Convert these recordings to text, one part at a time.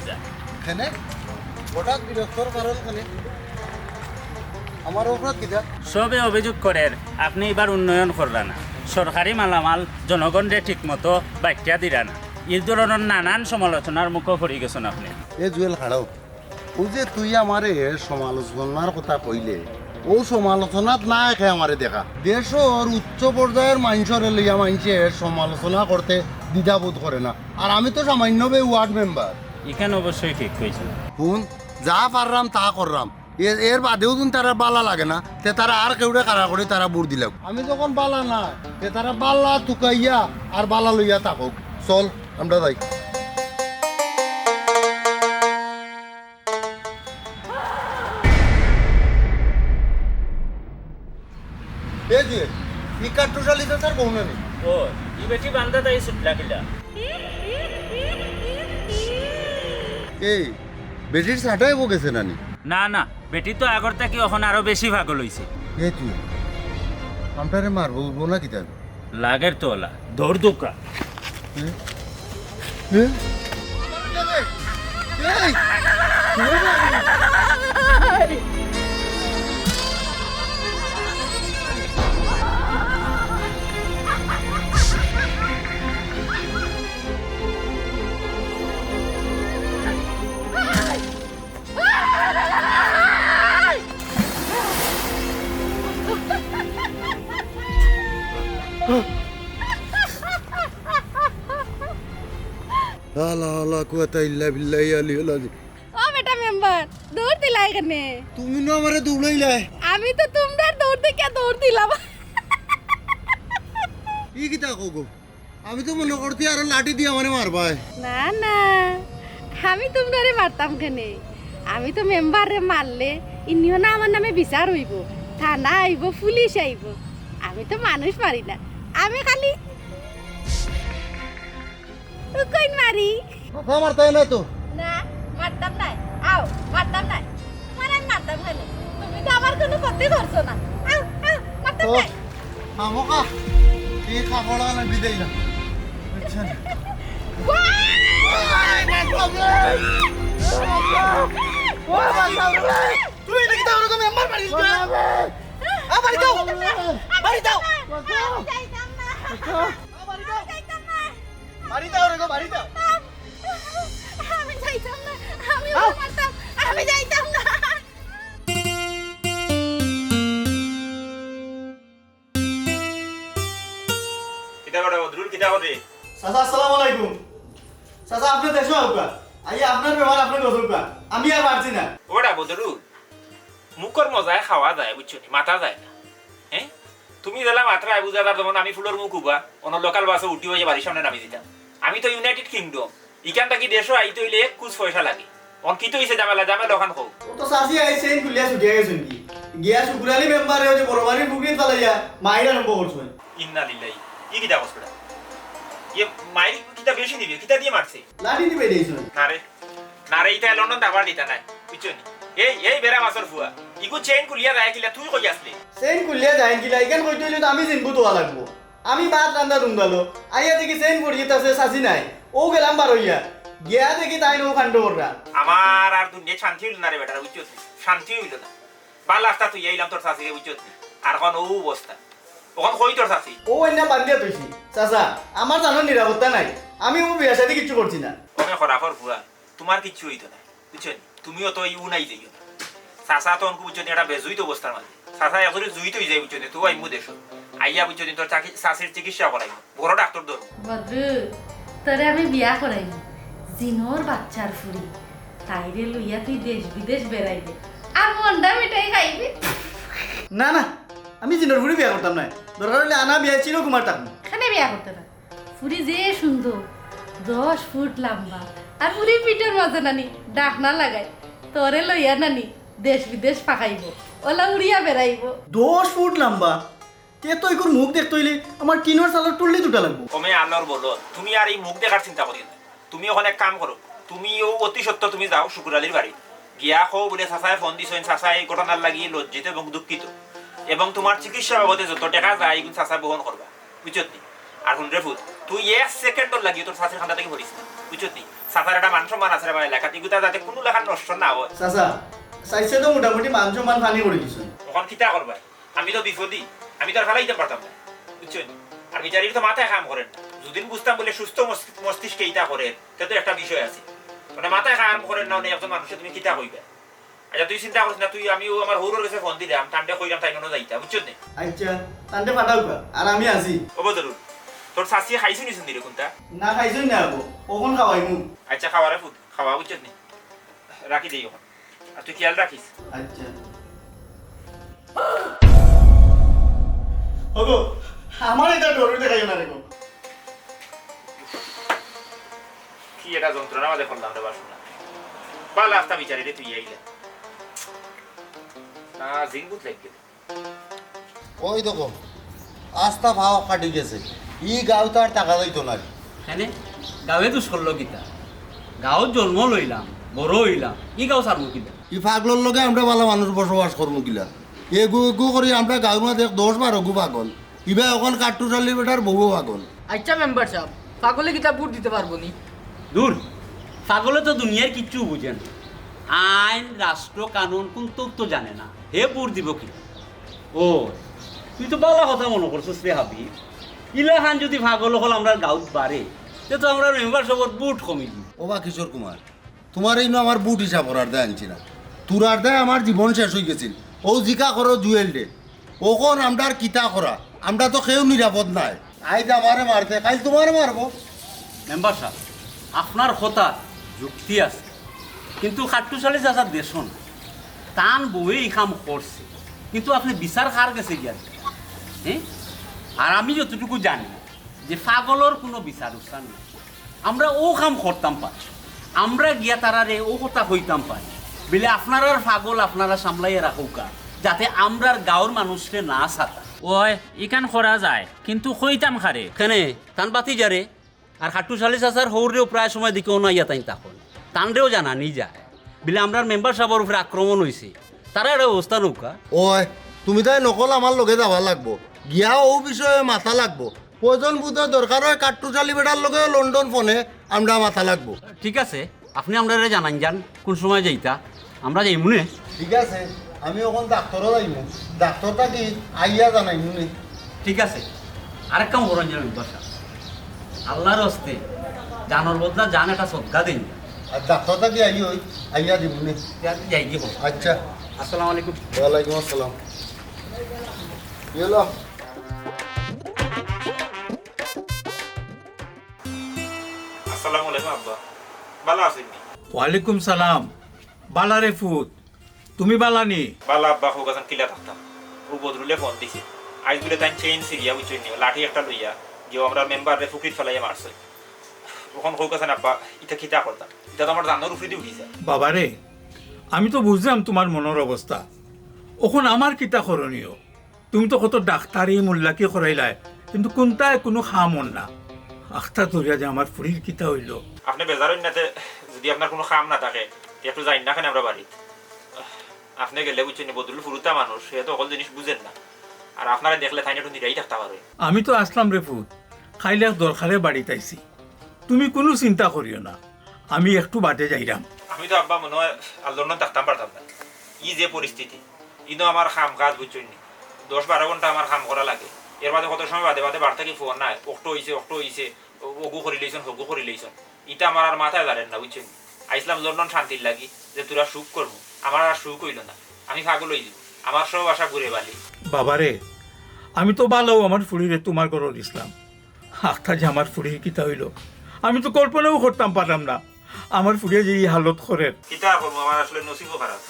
আপনার উপরে বিরক্ত যায় এখানে হঠাৎ বিরক্তর কারণ এখানে আমার উপর কিতা সবে অভিযোগ করেন আপনি এবার উন্নয়ন করলেন না। সরকারি মালামাল জনগণরে ঠিক মতো বাক্যা দিরা না। এই ধরনের নানান সমালোচনার মুখে পড়ে গেছেন আপনি। এ জুয়েল হাড়াও ও যে তুই আমারে সমালোচনার কথা কইলে ও সমালোচনাত না একে আমারে দেখা। দেশর উচ্চ পর্যায়ের মানুষের লইয়া মানুষের সমালোচনা করতে দ্বিধাবোধ করে না। আর আমি তো সামান্য ওয়ার্ড মেম্বার। এখানে অবশ্যই ঠিক কইছেন। শুন যা পারলাম তা করলাম এর বাদেও যদি তারা বালা লাগে না তে তারা আর কেউটা কারা করে তারা বুড় দিলাম আমি যখন বালা না তে তারা বালা তুকাইয়া আর বালা লইয়া থাকুক। চল আমরা যাই। এ যে ই কাটুশালিতে তার বউ নেই ও ই বেটি বান্ধা তাই সুটলা কিলা। এই বেটির সাটাই গেছে নানি না না বেটি তো আগর থেকে এখন আরও বেশি ভাগ লইছে এ তুই আমটারে মারবো উঠবো না কিতাব লাগের তোলা দৌড় দুকা আল্লাহ আল্লাহ কুয়াতা ইল্লা বিল্লাহি আলিয়ুল আযীম। ও বেটা মেম্বার দৌড় দিলা এখানে। তুমি না আমারে দৌড়াইলে। আমি তো তোমরা দৌড় দিকে দৌড় দিলাম। ই কিতা কগো আমি তো মনে করতে আরও লাঠি দিয়ে আমারে মারবাই না না আমি তোমরা মারতাম কেনে। আমি তো মেম্বারে মারলে ইনিও না আমার নামে বিচার হইব থানা আইব পুলিশ আইব। আমি তো মানুষ মারি না আমি খালি কইন মারি? কথা মারতাই না তো। না মারতাম নাই। আও মারতাম তোমার আমি মারতাম কেন তুমি তো আমার কোনো ক্ষতি করছ না। আও আও মারতাম ও নাই। আমকা কি খাবড়া না বিদাই না আচ্ছা তুই এটা কি তাহলে আমার বাড়ি যা আ বাড়ি যাও। বাড়ি বাড়ি দাও রে গো বাড়ি দাও। আমি যাইতাম না আমি মারতাম আমি যাইতাম না। কিতা করে বদরুল কিতা করে চাচা আসসালামু আলাইকুম। চাচা আপনি দেশো আউকা। আই আপনার ব্যবহার আপনার গজলকা আমি আর পারছি না। ওটা বদরুল মুখর মজায় খাওয়া যায় বুঝছ মাথা যায় না। হ্যাঁ? তুমি বুঝা তার আমি ফুলের মুখ উবা অন্য লোকাল বাসে উঠি হয়ে বাড়ির সামনে নামি দিতাম। আমি তো ইউনাইটেড কিংডম ইখান থাকি দেশও আইতে হইলে এক কুচ পয়সা লাগে। অন কি তো হইছে জামেলা? জামেলা ওখান হোক। ও তো চাচি আই সেইন খুলিয়া ছুটিয়া গেছেন কি গিয়া শুকুরালি মেম্বারে ওই যে বড় বাড়ির পুকুরিত পালাইয়া মাইর আরম্ভ করছেন ইন্না লিল্লাই ই কিতা বসপড়া ইয়ে মাই কিতা বেশি দিবি কিতা দিয়ে মারছে লাঠি দিবে দিয়েছেন না রে না রে ইটা লন্ডন দাবার দিতা নাই বুঝছ নি? এই এই বেড়া মাছের ফুয়া ইগু চেইন কুলিয়া যায় কিলা তুই কই আসলি সেইন খুলিয়া যায় কিলা ইখান কইতে তো আমি জিনবু তোয়া লাগবো। আমি ভাত রান্দা রুন্দালো আইয়া দেখি সেইন পড়িয়ে আছে চাচি নাই। ও গেলাম বার হইয়া গিয়া দেখি তাই নো কাণ্ড কররা আমার আর দুনিয়া শান্তি হইল না রে বেটারা বুঝছ? শান্তি হইল না। ভালো রাস্তা তুই আইলাম তোর শাশিকে বুঝছ? আর এখন ও অবস্থা। ওখান কই তোর শাশি ও অন্য বান্ধিয়া তৈছি চাচা আমার জানো নিরাপত্তা নাই। আমি ও বিয়া শাদি কিচ্ছু করছি না। ওখানে খরাফর ভুয়া। তোমার কিচ্ছু হইতো না বুঝছ? তুমিও তো ইউ নাই যাইও চাচা তো অঙ্কু বুঝছ নি, একটা বেজুইত অবস্থার মাঝে। চাচা এখন জুইত হয়ে যায় বুঝছ তুই আইমু দেশ আইয়া বুঝছ নি, তোর শাশির চিকিৎসা করাইব। বড় ডাক্তার বদ্রু তোরে আমি বিয়া করাইনি। জিনোর বাচ্চার ফুরি। তাইরে লইয়া তুই দেশ বিদেশ বেড়াইবে। আর মন্ডা মিঠাই খাইবি। না না আমি জিনের ফুড়ি বিয়া করতাম না দরকার হলে আনা বিয়া ছিল কুমার টাকা খানে বিয়া করতে না ফুরি যে সুন্দর দশ ফুট লম্বা আর ফুরি পিঠের মাঝে নানি ডাকনা লাগাই তোরে লইয়া নানি দেশ বিদেশ পাকাইব। ওলা উড়িয়া বেড়াইব। দশ ফুট লম্বা? তে তো এগুর মুখ দেখতে হইলে? আমার টিনের চালের টুললি দুটা লাগবো। কমে আল্লাহর বলো। তুমি আর এই মুখ দেখার চিন্তা করি না। তুমি ওখানে এক কাম করো। তুমিও অতি সত্য তুমি যাও শুকুরালির বাড়ি। গিয়া খো বলে চাচাই ফোন দিছেন চাচাই এই ঘটনার লাগি লজ্জিত এবং দুঃখিত। এবং তোমার চিকিৎসা বাবদে যত টাকা যায় এগুলো চাচা বহন করবা। বুঝছত নি? আর হুন্ড্রে ফুট তুই এক সেকেন্ডর লাগি তোর চাষের খান্দা থেকে ভরিস বুঝছত নি? সাঁতার একটা মান সম্মান আছে ভাই লেখা তিগুতা যাতে কোনো লেখা নষ্ট না হয়। চাচা চাইছে তো মোটামুটি মান সম্মান ফানি করে দিছো। তখন কিতা করবা আমি তো বিপদী। আমি তো আর ফেলাইতে পারতাম না বুঝছেন? আর বিচারির তো মাথায় কাম করেন যদিন বুঝতাম বলে সুস্থ মস্তিষ্কে ইটা করে তে তো একটা বিষয় আছে। মানে মাথায় কাম করেন না মানে একজন মানুষের তুমি কিতা কইবে? আচ্ছা তুই চিন্তা করিস না তুই আমিও আমার হৌরের কাছে ফোন দিলাম টান্ডে কইলাম তাই কোনো যাইতা বুঝছেন নে? আচ্ছা তান্তে ফাটাও আর আমি আছি। ও বদরুল তোর নিছুন কোনটা? না না আচ্ছা খাওয়ারে ফুট খাওয়া বুঝছেন নে? রাখি দেই ওখান আর তুই খেয়াল রাখিস। আচ্ছা। ওগো আমার এটা ডর দেখাই না রেগো কি এটা যন্ত্রণা? আমাদের করলাম রে বাসনা আসতা বিচারি রে তুই আইলা না লাগবে ওই দেখো আস্থা ভাও কাটি গেছে। ই গাঁও তো আর টাকা যাইতো না হ্যাঁ গাঁৱে দুষ করল কিতা? গাঁৱত জন্ম লইলাম বড় হইলাম ই গাঁও সারমু কিতা? ই পাগলোর লগে আমরা ভালো মানুষ বসবাস করব কিলা? এগু এগু করি আমরা গাঁও মধ্যে দশ বারো গু পাগল। ইবা এখন কাট্টু চালি বেটার বহু পাগল। আচ্ছা মেম্বার সাহেব পাগলে কিতাব বুট দিতে পারব নি? দূর পাগলে তো দুনিয়ার কিচ্ছু বুঝে না। আইন রাষ্ট্র কানুন কোন তো জানে না। হে বুট দিব কি? ও তুই তো বালা কথা মনে করছিস রে হাবি। ইলাহান যদি পাগল হল আমরা গাঁত বাড়ে তে তো আমরা মেম্বার সবর বুট কমি দিব ও বা কিশোর কুমার তোমার এই আমার বুট হিসাব করার দেয় আনছি না। তুরার দেয় আমার জীবন শেষ হয়ে গেছিল। ও জিকা করো জুয়েল ডে ওখন আমরা কিতা করা। আমরা তো কেউ নিরাপদ নাই। আইজ আমারে মারতে কাল তোমারে মারবো। মেম্বার সাহেব, আপনার কথা যুক্তি আছে। কিন্তু খাট্টুশালী চাষার দেশ না টান বয়ে এই কাম করছে কিন্তু আপনি বিচার খার গেছে গিয়া হ্যাঁ আর আমি যতটুকু জানি, যে পাগলর কোনো বিচার উৎসাহ নেই। আমরা ও কাম করতাম পাই আমরা গিয়া তারারে ও কথা হইতাম পাই বলে আপনার ফাগল আপনারা সামলাইয়া রাখুকা যাতে আমরার গাঁৱৰ মানুষরে না সাতা ওই ইকান করা যায় কিন্তু কইতাম খারে কেনে তান বাতি যারে আর হাট্টু সালি চাচার হৌরেও প্রায় সময় দিকেও না ইয়া তাই তখন তানরেও জানানি যায়। বিলে আমরার মেম্বার সাহেবের উপরে আক্রমণ হয়েছে তারা একটা অবস্থা নৌকা। ওই তুমি তাই নকল আমার লগে যাবা লাগবো। গিয়া ও বিষয়ে মাথা লাগবো। প্রয়োজন বোধ দরকার হয় কাট্টু চালি বেটার লগে লন্ডন ফোনে আমরা মাথা লাগবো। ঠিক আছে আপনি আমরা জানান যান কোন সময় যাইতা। আমরা যাই মনে ঠিক আছে আমি ওখান ডাক্তারও যাইব ডাক্তারটা কি আইয়া জানাই নি। ঠিক আছে। আরেক কাম করেন মেম্বার সাহেব আল্লাহর হস্তে জানোর বদলা জান একটা শ্রদ্ধা দিন। আর ডাক্তারটা কি আই ওই আইয়া দিব যাই বল আচ্ছা। আসসালামু আলাইকুম। ওয়ালাইকুম আসসালাম। হলো? আসসালামু আলাইকুম আব্বা। ভালো আছেন? ওয়ালাইকুম সালাম। বালারে ফুত। তুমি বালানি। ভালো আব্বা হোক আছেন কিলা থাকতাম। ও বদরুলে ফোন দিছে। আজ বলে তাই চেইন সিরিয়া বুঝছেন নি। লাঠি একটা লইয়া যে আমরা মেম্বার রে ফুকির ফেলাইয়া মারছে। ওখান হোক আছেন আব্বা ইটা খিতা করতাম এটা তো আমার জানোর উপরে দিয়ে উঠিছে। বাবারে আমি তো বুঝলাম তোমার মনের অবস্থা ওখন আমার কিতা করণীয় তুমি তো কত ডাক্তারি মোল্লাকে করাইলাই কিন্তু কোনটায় কোনো খামন না। আখতা ধরিয়া যে আমার ফুরির কিতা হইল। আপনি বেজারেন নাতে যদি আপনার কোনো খাম না থাকে একটু যাই না কেন আমরা বাড়িত আপনি গেলে বুঝছেন বদরুল ফুরুতা মানুষ সে তো সকল জিনিস বুঝেন না। আর আপনারা দেখলে তাই একটু নিরাই থাকতে পারে। আমি তো আসলাম রে ফুত খাইলে দরকারে বাড়ি তাইছি। তুমি কোনো চিন্তা করিও না আমি একটু বাদে যাইরাম। আমি তো আব্বা মনে হয় আন্দোলন থাকতাম পারতাম না। ই যে পরিস্থিতি ইনো আমার খাম কাজ বুঝছেন নি। দশ বারো ঘণ্টা আমার খাম করা লাগে। এর বাদে কত সময় বাদে বাদে বার থাকি ফোন নাই। অক্টো হইছে অক্টো হইছে অগু করি লইছন হগু করি লইছন ইটা আমার আর মাথায় দাঁড়েন না বুঝছেন। আইসলাম লন্ডন শান্তির লাগি যে তোরা সুখ করব। আমার আর সুখ হইল না। আমি পাগল হই দিব আমার সব আশা ঘুরে বালি। বাবারে আমি তো ভালো আমার ফুড়িরে তোমার ঘর দিছিলাম আখটা যে আমার ফুড়ির কিতা হইল আমি তো কল্পনাও করতাম পারলাম না। আমার ফুড়িয়ে যে এই হালত করে কিতা করব আমার আসলে নসিবও খারাপ।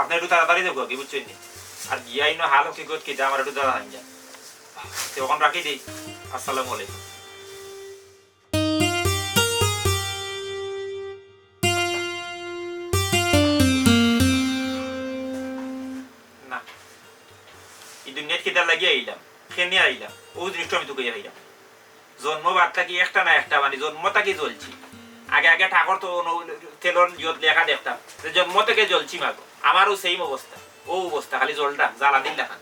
আপনি একটু তাড়াতাড়ি দেখো কি বুঝছেন নি? আর গিয়া না হাল কি আমার একটু দাঁড়া যা। তখন রাখি দিই। আসসালামু আলাইকুম। এই দুনিয়াত কিতা লাগিয়ে আইলাম খেনে আইলাম ও জিনিসটা আমি তোকে আইলাম। জন্ম বাদ কি একটা না একটা মানে জন্ম কি জ্বলছি। আগে আগে ঠাকুর তো ন- তেলর ইয়ত লেখা দেখতাম জন্ম থেকে জ্বলছি মাগো। আমারও সেই অবস্থা, ও অবস্থা, খালি জলটা জ্বালা দিন লেখা।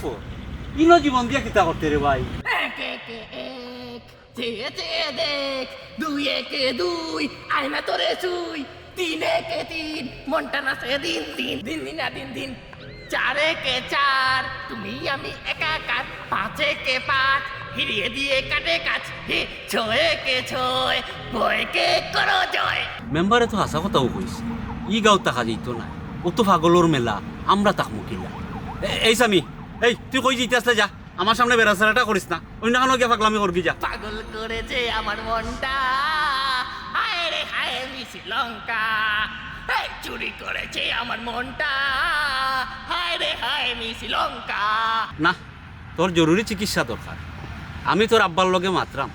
ফোর ইনো জীবন দিয়া কিতা করতে রে ভাই? এক একে এক চেয়ে চেয়ে দেখ দুই একে দুই আয়না তোরে চুই তিন একে তিন মনটা নাচে দিন দিন দিন দিন না দিন দিন। চার একে চার তুমি আমি একাকার পাঁচ একে পাঁচ হিরিয়ে দিয়ে কাটে কাজ। হে ছয় একে ছয় বয়কে করো জয়। মেম্বারে তো হাসা কথাও কইছে ই গাঁও তাকা যাইতো না ও তো পাগলর মেলা আমরা তাক মুকিলা। এই সামি এই তুই কই যাইতে আসলে যা। আমার সামনে বেড়াচারাটা করিস না। অন্য কোনো গিয়া পাগলামি করবি যা। পাগল করেছে আমার মনটা। হায় রে হায় মিশি লঙ্কা। চুরি করেছে আমার মনটা। হায় রে হায় মিশি লঙ্কা। না তোর জরুরি চিকিৎসা দরকার। আমি তোর আব্বার লগে মাত্রাম।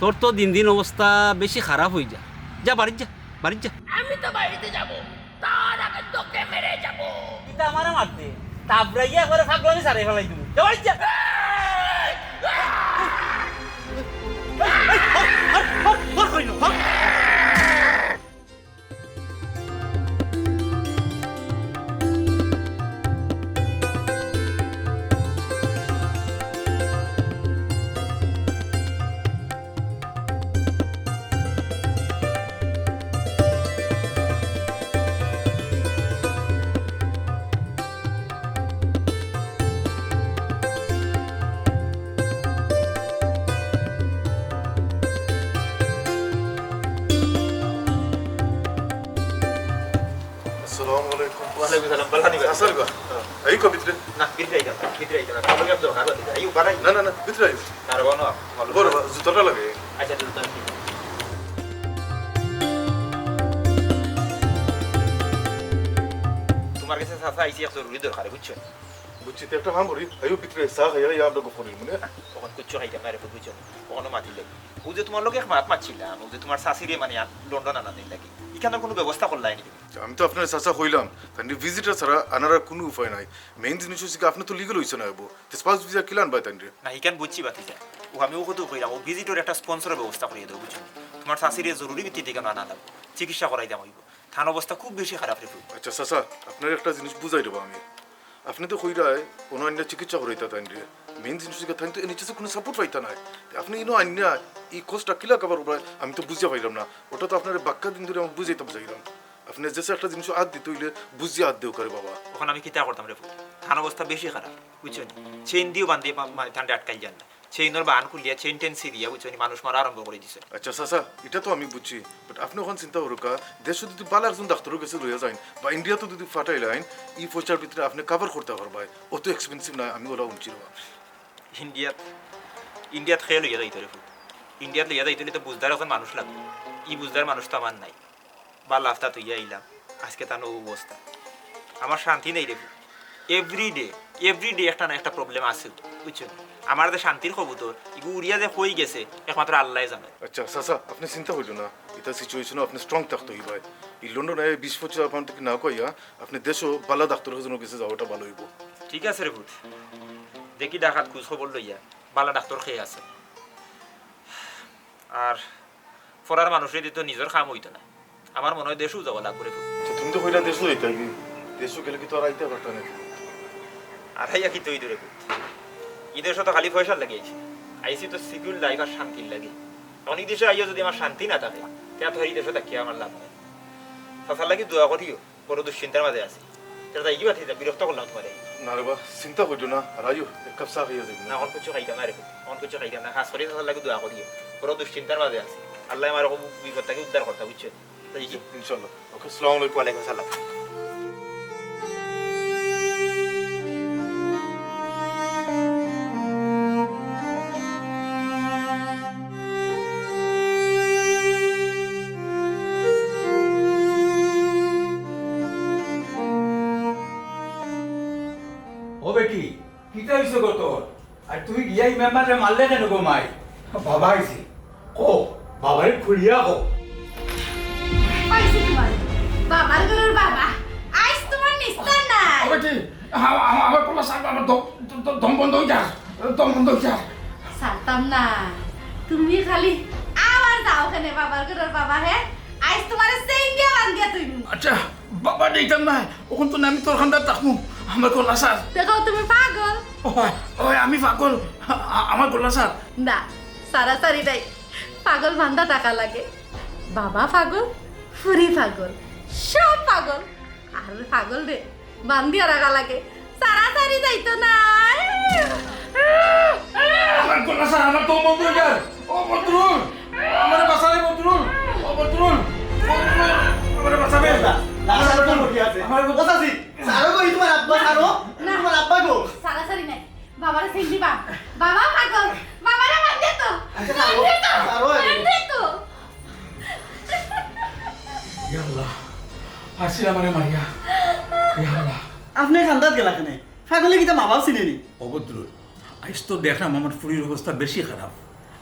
তোর তো দিন দিন অবস্থা বেশি খারাপ হয়ে যা যা বাড়ির যা বাড়ির যা। আমি তো বাড়িতে যাব। তার আগে তোকে মেরে যাব। এটা আমারে মারতে। তাবরাইয়া একবারে পাগলামি সারাই ফেলাই দিবি যা বাড়ির যা আসসালামু না ভিতরে আইতা ভিতরে আইতা না তাহলে আপনি দরকার আছে আইও বাড়াই না না না ভিতরে আইস আর বনো বড় জুতোটা লাগে আচ্ছা তো তো তোমার কাছে সাসা আইসি এক জরুরি দরকার বুঝছ বুঝছি তো একটা কাম করি আইও ভিতরে সা খাইয়া ইয়া আপনাকে ফোন মনে তখন খাইতে মারে বুঝছ কখনো মাতিলে ও যে তোমার লোকে মাত মাতছিলাম ও যে তোমার শাশিরে মানে লন্ডন আনা দিন লাগি এখানে কোনো ব্যবস্থা করলাই নি আমি তো আপনার চাচা হইলাম তাই ভিজিটার ছাড়া আনার কোনো উপায় নাই। মেইন জিনিস হচ্ছে কি আপনি তো লিগেল হইছে না হব স্পাস ভিজা কিলান বাই তাই না ইখান বুঝছি বাতি যা ও আমি ও কত কইলাম ও ভিজিটর একটা স্পন্সরের ব্যবস্থা করিয়ে দেবো বুঝছ তোমার শাশিরে জরুরি ভিত্তিতে কেন আনা লাগবে চিকিৎসা করাই দাম হইব থান অবস্থা খুব বেশি খারাপ রে আচ্ছা চাচা আপনার একটা জিনিস বুঝাই দেবো আমি। আপনি তো কইরায় কোনো অন্য চিকিৎসা করাইতা তাই মেইন জিনিস তাই তো নিচে কোনো সাপোর্ট পাইতা নাই। আপনি ইনো আইনা এই কোর্সটা কিলা কাবার উপরে, আমি তো বুঝিয়া পাইলাম না। ওটা তো আপনার বাক্কা দিন ধরে আমি বুঝাইতে চাইলাম আপনি যে একটা জিনিস আদ দিতে হইলে বুঝিয়ে আদ দেও করে বাবা। ওখানে আমি কিতা করতাম রে থান অবস্থা বেশি খারাপ, বুঝছেন? চেন দিয়েও বান্ধিয়ে মানে ঠান্ডা আটকাই যান না। চেইনের বান খুলিয়া চেইন টেন সিরিয়া বুঝছ মানুষ মারা আরম্ভ করে দিছে। আচ্ছা চাচা এটা তো আমি বুঝছি বাট আপনি ওখানে চিন্তা দেশে যদি বালা একজন লইয়া যাইন বা যদি ফাটাইলাইন এই পয়সার ভিতরে আপনি কাভার করতে পারবাই অত এক্সপেন্সিভ না আমি ওরা উঞ্চির ইন্ডিয়াত ইন্ডিয়াত খেয়ে লইয়া যাইতে রে ইন্ডিয়াত লইয়া যাইতে তো বুঝদার এখন মানুষ লাগবে। ই বুঝদার মানুষ তো আমার নাই। বা লাফতা তুইয়া আইলাম। আজকে তার অবস্থা আমার শান্তি নেই রে এভরি ডে এভরি ডে একটা না একটা প্রবলেম আছে বুঝছ আমার যে শান্তির কবুতর উড়িয়া যে হয়ে গেছে একমাত্র আল্লাহ জানে। আচ্ছা চাচা আপনি চিন্তা করছেন না। এটা সিচুয়েশনে আপনি স্ট্রং থাকতে হইবাই এই লন্ডনে বিশ পঁচিশ আপনার থেকে না কইয়া আপনি দেশও বালা ডাক্তারের জন্য কাছে যাওয়াটা ভালো হইব। ঠিক আছে রে ভূত। দেখি ডাকাত খোঁজ খবর লইয়া বালা ডাক্তার খেয়ে আছে। আর ফরার মানুষের তো নিজের খাম হইতো না। আমার মনে হয় দেশও যাওয়া লাগবে তো তুমি তো কইলা দেশও হইতাই দেশও গেলে কি তো আর আইতে পারতা নাকি? আর হাইয়া কি তৈরি রে ভূত ঈদের সাথে খালি পয়সা লাগিয়েছি আইসি তো সিকিউর লাইফ আর শান্তির লাগে। অনেক দেশে আইয়া যদি আমার শান্তি না থাকে তা তো এই দেশে থাকিয়ে আমার লাভ নেই। সাসার লাগি দোয়া করিও বড় দুশ্চিন্তার মাঝে আছি। এটা তাই কি বাতি বিরক্ত করলাম তোমার। না রে বা চিন্তা করছ না আইও এক কাপ চা খাইয়া যাবি না অন কিছু খাইতাম না রে অন কিছু খাইতাম না। খাস করে সাসার লাগি দোয়া করিও। বড় দুশ্চিন্তার মাঝে আছি। আল্লাহ আমার বিপদ থেকে উদ্ধার করতে বুঝছ? তাই কি ইনশাল্লাহ ওকে আসসালামু আলাইকুম। ওয়ালাইকুম সালাম মেম্বারে মারলে কেন গো মাই? বাবা আইছি। কো বাবারে খুলিয়া কো। পাইছি তোমার। বাবার ঘরের বাবা। আইস তোমার নিস্তার নাই। বেটি আমার পোলা সাহেব আমার দম বন্ধ যা দম বন্ধ হয়ে যা সারতাম না। তুমি খালি আবার যাও কেন বাবার ঘরের বাবা হে? আইস তোমার সেই ইন্ডিয়া বান তুমি আচ্ছা বাবা দিতাম না। ওখান তো আমি তোর খান্দার থাকব আমার গলা স্যার। দেখো তুমি পাগল। ওই আমি পাগল। আমার গলা স্যার। না সারাসারি নাই। পাগল বান্ধা টাকা লাগে। বাবা পাগল ফুরি পাগল সব পাগল। আর পাগল রে বান্ধিয়া রাখা লাগে। সারাসারি যাইতো না আমার গলা স্যার আমার তো যার ও বদরুল আমার বাসারে বদরুল ও বদরুল বদরুল আমার বাসাবে লাগানো তো আছে। আমার ও চাচি সারো কই তোমার আব্বা সারো না। তোমার আব্বা গো সারাসারি নাই। বাবারে সেন্ডি বা বাবা পাগল। বাবারে বান্ধে তো। আচ্ছা, তো। মারিয়া। আপনি খান্দাত গেলা কেনে? ফাগলে কিতা মাবাও চিনে নি? অবদ্রুল আজ তো দেখলাম আমার ফুরির অবস্থা বেশি খারাপ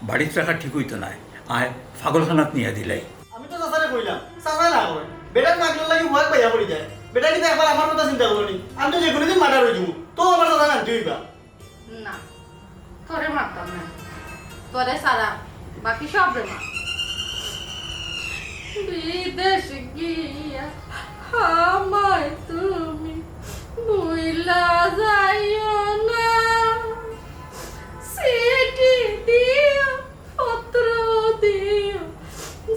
বাড়িতে রাখা ঠিক হইতো নাই। আয় পাগলখানাত নিয়ে দিলাই আমি তো চাচারে কইলাম। চাচা না বেটার মাগলো লাগি হুয়াক পাইয়া পড়ি যায়। বেটা কিন্তু একবার আমার কথা চিন্তা করল নি। আমি তো যে কোনো দিন মার্ডার হয়ে যাব তো আমার চাচা নানতে হইবা। না তোরে মারতাম না তোরে সারা বাকি সব রে মার বিদেশ গিয়া আমায় তুমি ভুইলা যাইও না। সিটি দিও পত্র দিও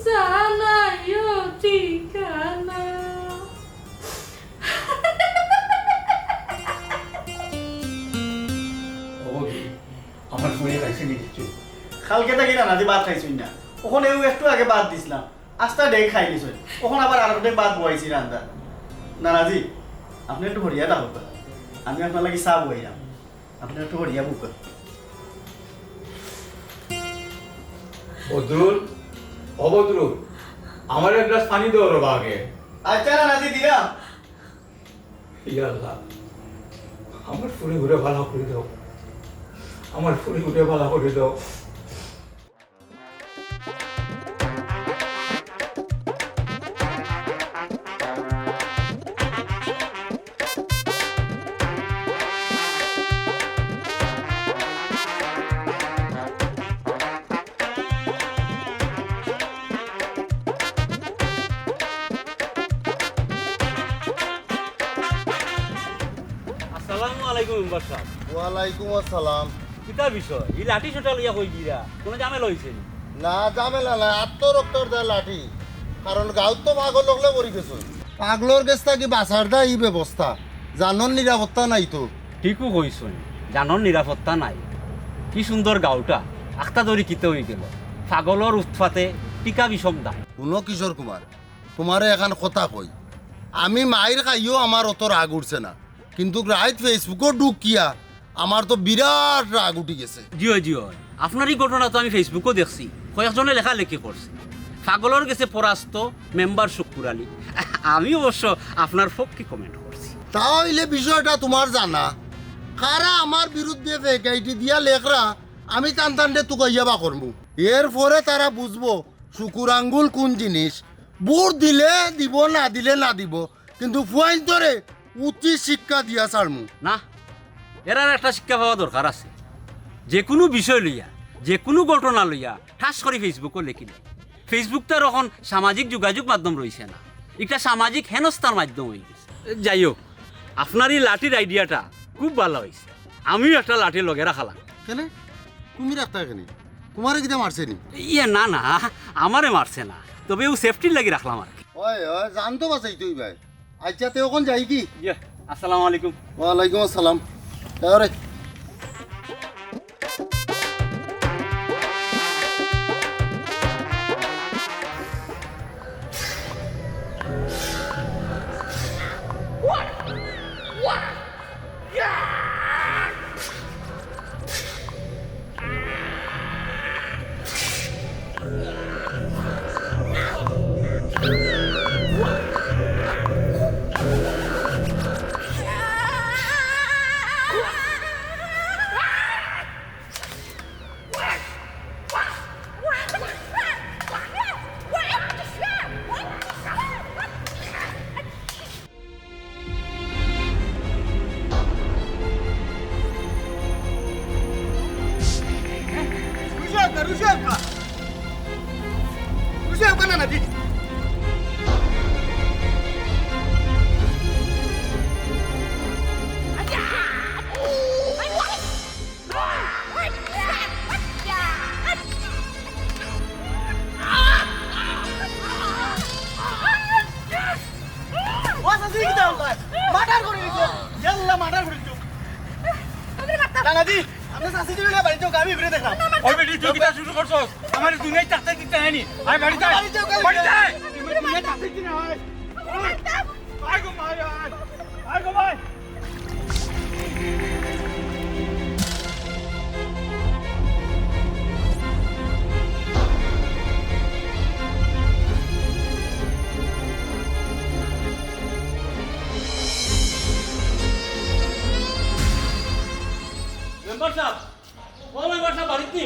জানাইও ঠিকানা কালকে থাকি না নাজি ভাত খাইছুই না। ওখানে একটু আগে ভাত দিছিলাম। আস্তা ডেক খাই নিছই ওখানে আবার আরও ডেক ভাত বয়াইছি রান্দা নানাজি আপনি একটু হরিয়া থাকো আমি আপনার লাগি চা বইলাম আপনি একটু হরিয়া বুক। করেন। বদরুল অবদ্রুল আমার এক গ্লাস পানি দেওয়ার রবা আগে। আচ্ছা নানাজি দিলাম ইয়া আল্লাহ আমার ফুরি ঘুরে ভালো করে দাও আমার ফুরি ঘুরে ভালো করে দাও আলাইকুম সাহেব ওয়ালাইকুম আসসালাম। কিতা বিষয়? এই লাঠি ছোটা লইয়া কই গিরা? কোনো জামেলা হইছে না ঝামেলা না আত্মরক্তর দেয় লাঠি। কারণ গাঁত তো পাগল লগলে পড়ি গেছো। পাগলর গেছটা কি দা ই ব্যবস্থা? জানন নিরাপত্তা নাই তো। ঠিকও জানর নিরাপত্তা নাই। কি সুন্দর গাঁওটা আখতা ধরি কিতে হয়ে গেল। ছাগলর উৎপাতে টিকা বিষম দাম। শুনো কিশোর কুমার তোমারে এখন কথা কই। আমি মায়ের খাইও আমার অত রাগ উঠছে না। কিন্তু রাইত ফেসবুকও ঢুকিয়া আমার তো বিরাট রাগ উঠি গেছে। জিও জিও। আপনার এই ঘটনা তো আমি ফেসবুকও দেখছি। কয়েকজনে লেখালেখি করছে। ছাগলর গেছে পরাস্ত মেম্বার শুকুর আলী। আমি অবশ্য আপনার পক্ষে কমেন্ট করছি। তাহলে বিষয়টা তোমার জানা। কারা আমার বিরুদ্ধে ফেকাইটি দিয়া লেখরা আমি টান টানতে তুকাইয়া বা করব এরপরে তারা বুঝব শুকুর আঙ্গুল কোন জিনিস। বুট দিলে দিব না দিলে না দিব। কিন্তু ফুয়াইন্তরে উচিত শিক্ষা দিয়া ছাড়মু না এরার একটা শিক্ষা পাওয়া দরকার আছে। যে কোনো বিষয় লইয়া যে কোনো ঘটনা লইয়া ঠাস করে ফেসবুকও লেখি ফেসবুক তো এখন সামাজিক যোগাযোগ মাধ্যম রয়েছে না। এটা সামাজিক হেনস্থার মাধ্যম হয়ে গেছে। যাই হোক আপনার এই লাঠির আইডিয়াটা খুব ভালো হয়েছে আমিও একটা লাঠি লগে রাখালাম কেন? তুমি রাখতা এখানে তোমারে কিটা মারছে নি? ইয়ে না না আমারে মারছে না। তবে ও সেফটির লাগি রাখলাম আর কি ওই ওই জানতো বাসাই তুই ভাই। আচ্ছা তেও কোন যাই কি? আসসালামু আলাইকুম। ওয়ালাইকুম আসসালাম। চাকতে কিতা হয়নি আয় বাড়িতে আয়। বাড়িতে যাও, বাড়িতে আয়। তুমি দুনিয়ায় চাকতে কিনা হয় আয় গো মায় আয় আয় গো মায় মেম্বার সাহেব ও মেম্বার সাহেব বাড়িত নি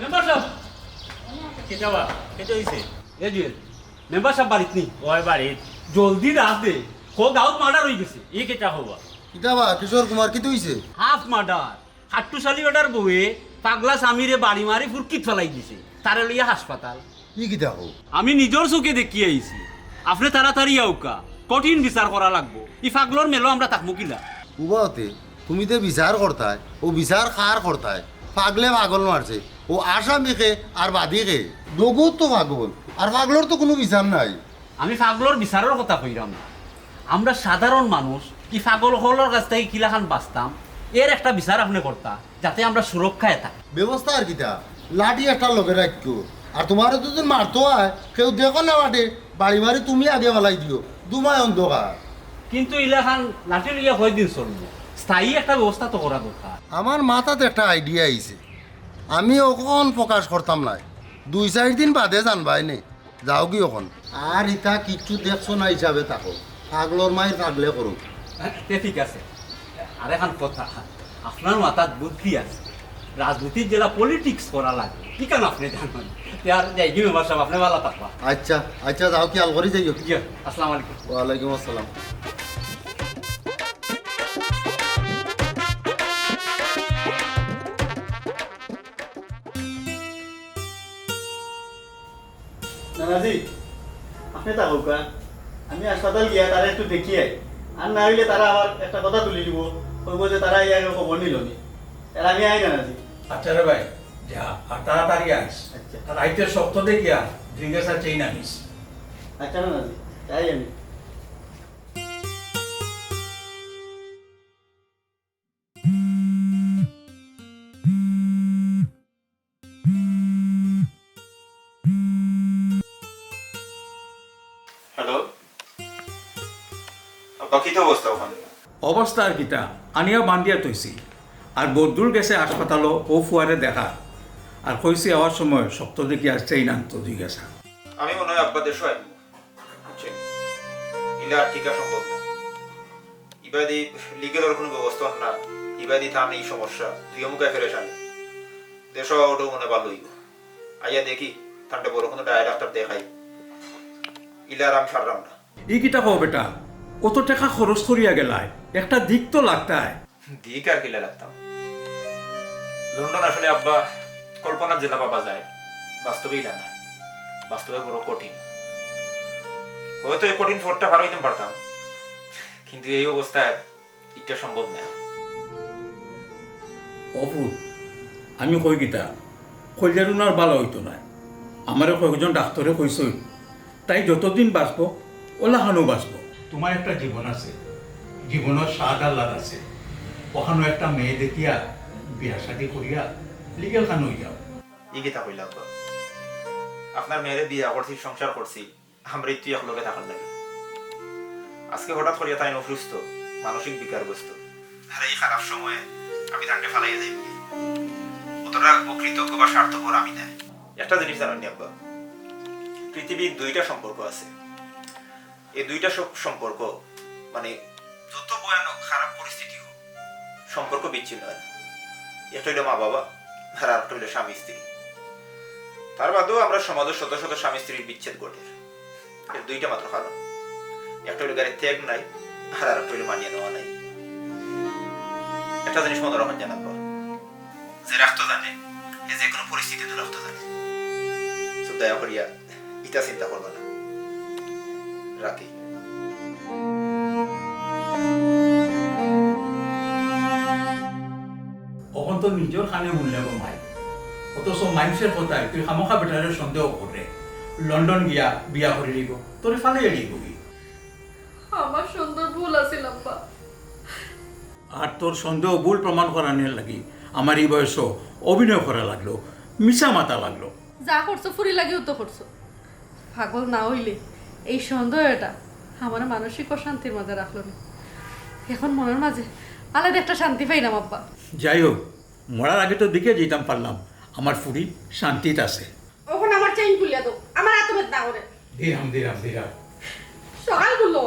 মেম্বার সাহেব কিতাবা কেটে হয়েছে এ জুয়েল মেম্বার সাহেব বাড়িত নি? ওই বাড়িত? জলদি দে কো গাঁৱত মাৰ্ডাৰ হৈ গৈছে। ই কেটা হব কিতাবা কিশোর কুমার কি তুইছে হাফ মাৰ্ডাৰ হাট্টুশালী অৰ্ডাৰ বউয়ে পাগলা স্বামীৰে বাড়ি মাৰি ফুৰকিত পেলাই দিছে। তাৰে লইয়া হাস্পাতাল। কি কিতা হো আমি নিজৰ চকুকে দেখি আহিছি। আপনি তাড়াতাড়ি আউকা কঠিন বিচার করা লাগবো। ই পাগলর মেলো আমরা তাকমু কিলা উবাওতে তুমি তো বিচার করতায় ও বিচার খার করতায় পাগলে পাগল মারছে। ও আসামিকে আর বাদীকে দগুর তো পাগল। আর পাগলর তো কোনো বিচার নাই। আমি পাগলর বিচারের কথা কইরাম না আমরা সাধারণ মানুষ কি পাগল হলর কাছ থেকে কিলাখান বাঁচতাম এর একটা বিচার আপনি করতা যাতে আমরা সুরক্ষায় থাকি। ব্যবস্থা আর কিতা? লাঠি একটা লগে রাখিও আর তোমার তো যদি মারতো হয় কেউ দেখো না মাঠে বাড়ি মারি তুমি আগে বেলাই দিও। দুমায় অন্ধকার কিন্তু ইলাখান লাঠি লইয়া কয়দিন চলবো। স্থায়ী একটা ব্যবস্থা তো করা দরকার। আমার মাথাতে একটা আইডিয়া আইছে। আমি অকন প্রকাশ করতাম নাই। দুই চার দিন বাদে জানবাই নে যাও কি অকন আর ইতা কিচ্ছু দেখছ না হিসাবে থাকো পাগলর মায়ের পাগলে করুন তে ঠিক আছে। আর এখন কথা আপনার মাথার বুদ্ধি আছে। রাজনীতির যেটা পলিটিক্স করা লাগে কি কেন আপনি জানেন? আর যাই সাহেব আপনি ভালো থাকবা। আচ্ছা আচ্ছা যাও কি আল করে যাইও আসসালামু আলাইকুম। ওয়ালাইকুম আসসালাম। নানাজি আপনি তা হোক আমি হাসপাতাল গিয়া তারা একটু দেখি আই আর না হইলে তারা আবার একটা কথা তুলি দিব। কইব যে তারা ইয়ার খবর নিল নি। আর আমি আই নানাজি আচ্ছা রে ভাই যা আর তাড়াতাড়ি আস। আচ্ছা। আর আইতে শক্ত দেখিয়া ড্রিঙ্কের আর চেইন আনিস। আচ্ছা নানাজি তাই আমি। অবস্থা আর কিতা আনিয়া বান্ধিয়া থৈছি আর বদুর গেছে হাসপাতালও ও ফুয়ারে দেখা আর কইছে আওয়ার সময় শক্ত দেখি আর চেইন আনতো দুই গেছা। আমি মনে হয় আব্বা আইব। ইলা আর টিকা সম্ভব না ইবাদি লিগেলের কোনো ব্যবস্থা না ইবাদি এই সমস্যা। তুই মুখে ফেরে সামনে দেশ ওটাও মনে ভালো হইব আইয়া দেখি ঠান্ডা বড় কোনো ডায় ডাক্তার দেখাই। ইলা আর আমি সারলাম না। ই কিতা কও বেটা। অত টাকা খরচ করিয়া গেলায়। একটা দিক তো লাগতায়। দিক আর কিলা লাগতাম? লন্ডন আসলে আব্বা কল্পনার জেলা পাবা যায়। বাস্তবেই না বাস্তবে বড় কঠিন। হয়তো এই কঠিন ফোরটা ভালো হইতে পারতাম। কিন্তু এই অবস্থায় এটা সম্ভব না। অপু আমি কই গীতা? কল্যাণার ভালো হইতো না। আমারও কয়েকজন ডাক্তারে কইসই। তাই যতদিন বাঁচব ওলাহানো বাঁচব। তোমার একটা জীবন আছে। জীবনের স্বাদ আহ্লাদ আছে। ওখানে একটা মেয়ে দেখিয়া বিয়া শাদি করিয়া লিগেল খান হয়ে যাও। ই গীতা কইলা আব্বা আপনার মেয়েরে বিয়া করছি সংসার করছি আমরা তুই একলগে থাকার লাগে। আজকে হঠাৎ করিয়া তাই অসুস্থ মানসিক বিকারগ্রস্ত। আর এই খারাপ সময়ে আমি তাকে ফালাইয়া যাই অতটা অকৃতজ্ঞ বা স্বার্থপর আমি নাই। একটা জিনিস জানেন আব্বা? পৃথিবীর দুইটা সম্পর্ক আছে। এই দুইটা সম্পর্ক মানে যত ভয়ানক খারাপ পরিস্থিতি হোক, সম্পর্ক বিচ্ছিন্ন হয় একটা হইল মা বাবা আর আরেকটা হইল স্বামী স্ত্রী। তার বাদেও আমরা সমাজের শত শত স্বামী স্ত্রীর বিচ্ছেদ ঘটে। এর দুইটা মাত্র কারণ। একটা হইল গাড়ির ত্যাগ নাই, আর আরেকটা হইল মানিয়ে নেওয়া নাই। একটা জিনিস মনে রাখেন জানাব যে রাখতে জানে যে কোনো পরিস্থিতিতে রাখতে জানে। দয়া করিয়া ইটা চিন্তা করবে না। রাখি। অকন তো নিজের খানে মূল্য কমাই অথচ মানুষের কথায় তুই খামোখা বেটারে সন্দেহ করে লন্ডন গিয়া বিয়া করে দিব তোরে ফালে এড়িয়ে গবি আমার সুন্দর ভুল আছিল আব্বা। আর তোর সন্দেহ ভুল প্রমাণ করানোর লাগি। আমার এই বয়স অভিনয় করা লাগল মিশা মাতা লাগল। যা করছ ফুরি লাগিও তো করছ পাগল না হইলে। এই সন্দেহটা আমার মানসিক অশান্তির মাঝে রাখল না এখন মনের মাঝে আলাদা একটা শান্তি পাইলাম আব্বা। যাই হোক মরার আগে তো দিকে যেতাম পারলাম। আমার ফুরি শান্তিতে আছে। ওখানে আমার চেইন খুলিয়া দাও। আমার এত বেদ না করে দিরাম দিরাম দিরাম সকালগুলো